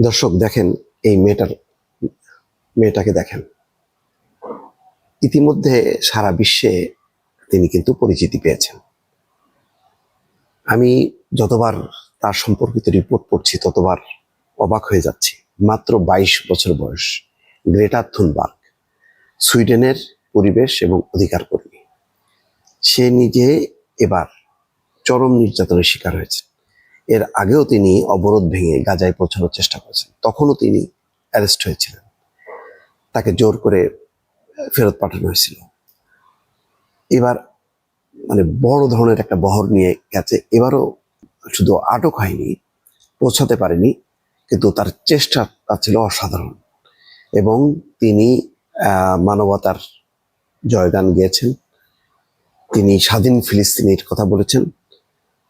দর্শক, দেখেন এই মেয়েটার, মেয়েটাকে দেখেন। ইতিমধ্যে সারা বিশ্বে তিনি কিন্তু পরিচিতি পেয়েছেন। আমি যতবার তার সম্পর্কিত রিপোর্ট পড়ছি, ততবার অবাক হয়ে যাচ্ছি। মাত্র বাইশ বছর বয়স গ্রেটা থুনবার্গ, সুইডেনের পরিবেশ এবং অধিকার কর্মী। সে নিজে এবার চরম নির্যাতনের শিকার হয়েছে। এর আগেও তিনি অবরোধ ভেঙে গাজায় পৌঁছানোর চেষ্টা করেছেন। তখনও তিনি অ্যারেস্ট হয়েছিলেন। তাকে জোর করে ফেরত পাঠানো হয়েছিল। এবার মানে বড় ধরনের একটা বহর নিয়ে গেছে। এবারও শুধু আটক হয়নি, পৌঁছাতে পারেনি, কিন্তু তার চেষ্টাটা ছিল অসাধারণ। এবং তিনি মানবতার জয়গান গিয়েছেন। তিনি স্বাধীন ফিলিস্তিনির কথা বলেছেন।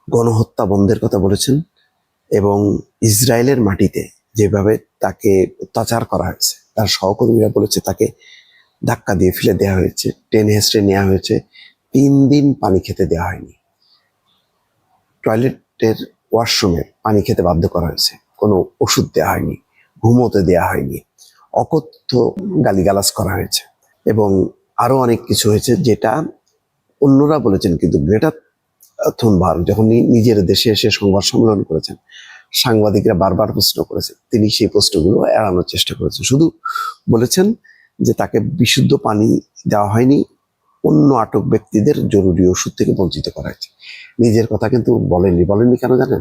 গণহত্যা বন্ধের কথা বলেছেন এবং ইসরায়েলের মাটিতে যেভাবে তাকে অত্যাচার করা হয়েছে, তার সহকর্মীরা বলেছে তাকে ধাক্কা দিয়ে ফেলে দেওয়া হয়েছে, টেনে হেস্টে নেওয়া হয়েছে, তিন দিন পানি খেতে দেওয়া হয়নি। টয়লেটের ওয়াশরুমে পানি খেতে বাধ্য করা হয়েছে, কোনো ওষুধ দেওয়া হয়নি, ঘুমোতে দেওয়া হয়নি, অকথ্য গালিগালাজ করা হয়েছে এবং আরও অনেক কিছু হয়েছে যেটা অন্যরা বলেছেন কিন্তু গ্রেটা থুনবার্গ যখন নিজের দেশে এসে সংবাদ সম্মেলন করেছেন, সাংবাদিকরা বারবার প্রশ্ন করেছেন, তিনি সেই প্রশ্নগুলো এড়ানোর চেষ্টা করেছেন। শুধু বলেছেন যে তাকে বিশুদ্ধ পানি দেওয়া হয়নি, অন্য আটক ব্যক্তিদের জরুরি ওষুধ থেকে বঞ্চিত করা হয়েছে। নিজের কথা কিন্তু বলেননি। বলেননি কেন জানেন?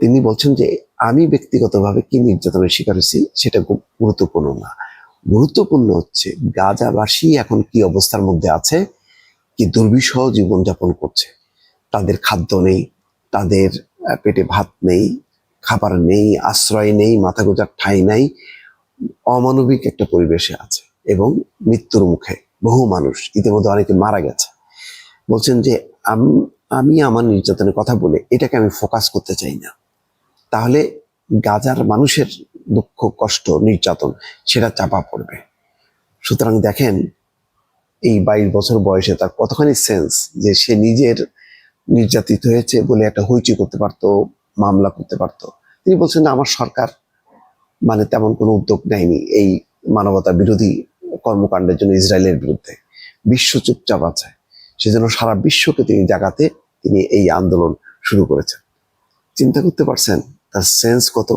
তিনি বলছেন যে, আমি ব্যক্তিগতভাবে কি নির্যাতনের শিকার হয়েছি সেটা গুরুত্বপূর্ণ না। গুরুত্বপূর্ণ হচ্ছে, গাজাবাসী এখন কি অবস্থার মধ্যে আছে, কি দুর্বিষহ জীবনযাপন করছে। তাদের খাদ্য নেই, তাদের পেটে ভাত নেই, খাবার নেই, আশ্রয় নেই মাথা গোজার ঠাঁই নাই। অমানবিক একটা পরিবেশে আছে এবং মৃত্যুর মুখে বহু মানুষ ইতিমধ্যে অনেকে মারা গেছে। বলছেন যে, আম- আমি আমার নির্যাতনের কথা বলে এটাকে আমি ফোকাস করতে চাই না। তাহলে গাজার মানুষের দুঃখ, কষ্ট, নির্যাতন, সেটা চাপা পড়বে। সুতরাং দেখেন, এই বাইশ বছর বয়সে তার কতখানি সেন্স যে সে নিজের নির্যাতিত হয়েছে বলে একটা হইচই করতে পারতো, মামলা করতে পারতো। তিনি বলছেন, না, আমার সরকার মানে তেমন কোনো উদ্যোগ নেয়নি এই মানবতা বিরোধী কর্মকাণ্ডের জন্য ইসরায়েলের বিরুদ্ধে। বিশ্ব চুপচাপ আছে। সেজন্য সারা বিশ্বকে তিনি জাগাতে তিনি এই আন্দোলন শুরু করেছেন। চিন্তা করতে পারছেন, তার সেন্স কত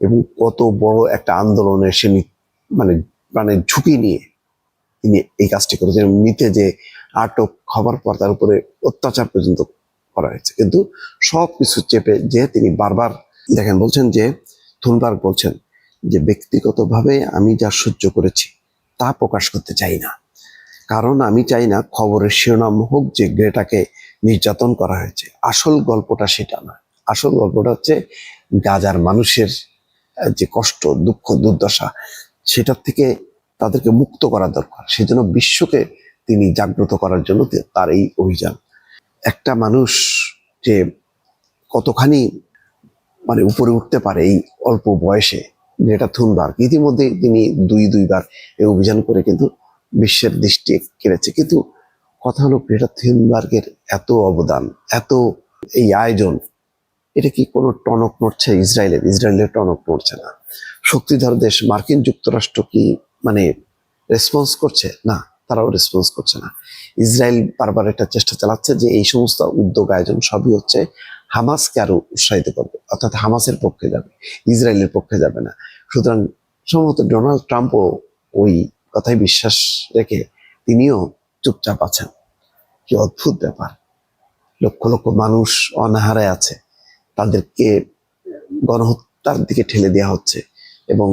এবং কত বড় একটা আন্দোলনে সে মানে প্রাণের ঝুঁকি নিয়ে তিনি এই কাজটি করেছেন। নিতে যে আটক হবার পর তার উপরে অত্যাচার পর্যন্ত করা হয়েছে। কিন্তু সব কিছু চেপে যে তিনি বারবার দেখেন, বলছেন যে থুনবার্গ বলছেন যে, ব্যক্তিগতভাবে আমি যা সহ্য করেছি তা প্রকাশ করতে চাই না। কারণ আমি চাই না খবরের শিরোনাম হোক যে গ্রেটাকে নির্যাতন করা হয়েছে। আসল গল্পটা সেটা না। আসল গল্পটা হচ্ছে গাজার মানুষের যে কষ্ট, দুঃখ, দুর্দশা, সেটার থেকে তাদেরকে মুক্ত করা দরকার। সেজন্য বিশ্বকে তিনি জাগ্রত করার জন্য তার এই অভিযান। একটা মানুষ যে কতখানি মানে উপরে উঠতে পারে এই অল্প বয়সে গ্রেটা থুনবার্গ ইতিমধ্যে তিনি দুই, দুইবার এই অভিযান করে কিন্তু বিশ্বের দৃষ্টি কেড়েছে। কিন্তু কথা হলো গ্রেটা থুনবার্গের এত অবদান, এত এই আয়োজন, এটা কি কোনো টনক নড়ছে ইসরায়েলের? ইসরায়েলের টনক নড়ছে না। শক্তিধর দেশ মার্কিন যুক্তরাষ্ট্র কি মানে রেসপন্স করছে? না। তারাও রেসপন্স করছে না। ইসরায়েল বারবার একটা চেষ্টা চালাচ্ছে যে এই সমস্ত উদ্যোগ আয়োজন সবই হচ্ছে হামাসকে আরও উৎসাহিত করবে, অর্থাৎ হামাসের পক্ষে যাবে, ইসরায়েলের পক্ষে যাবে না। সুতরাং সম্ভবত ডোনাল্ড ট্রাম্পও ওই কথায় বিশ্বাস রেখে তিনিও চুপচাপ আছেন। কি অদ্ভুত ব্যাপার। লক্ষ লক্ষ মানুষ অনাহারে আছে। তাদেরকে গণহত্যার দিকে ঠেলে দেওয়া হচ্ছে এবং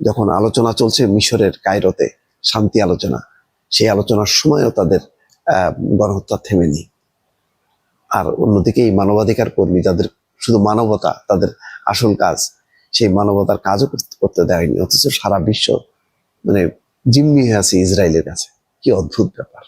যখন আলোচনা চলছে মিশরের কায়রোতে, শান্তি আলোচনা সেই আলোচনার সময়ও তাদের গণহত্যা থেমেনি আর অন্যদিকে এই মানবাধিকার কর্মী যাদের শুধু মানবতা, তাদের আসল কাজ, সেই মানবতার কাজও করতে দেয়নি। অথচ সারা বিশ্ব মানে জিম্মি হয়ে আছে ইসরায়েলের কাছে। কি অদ্ভুত ব্যাপার।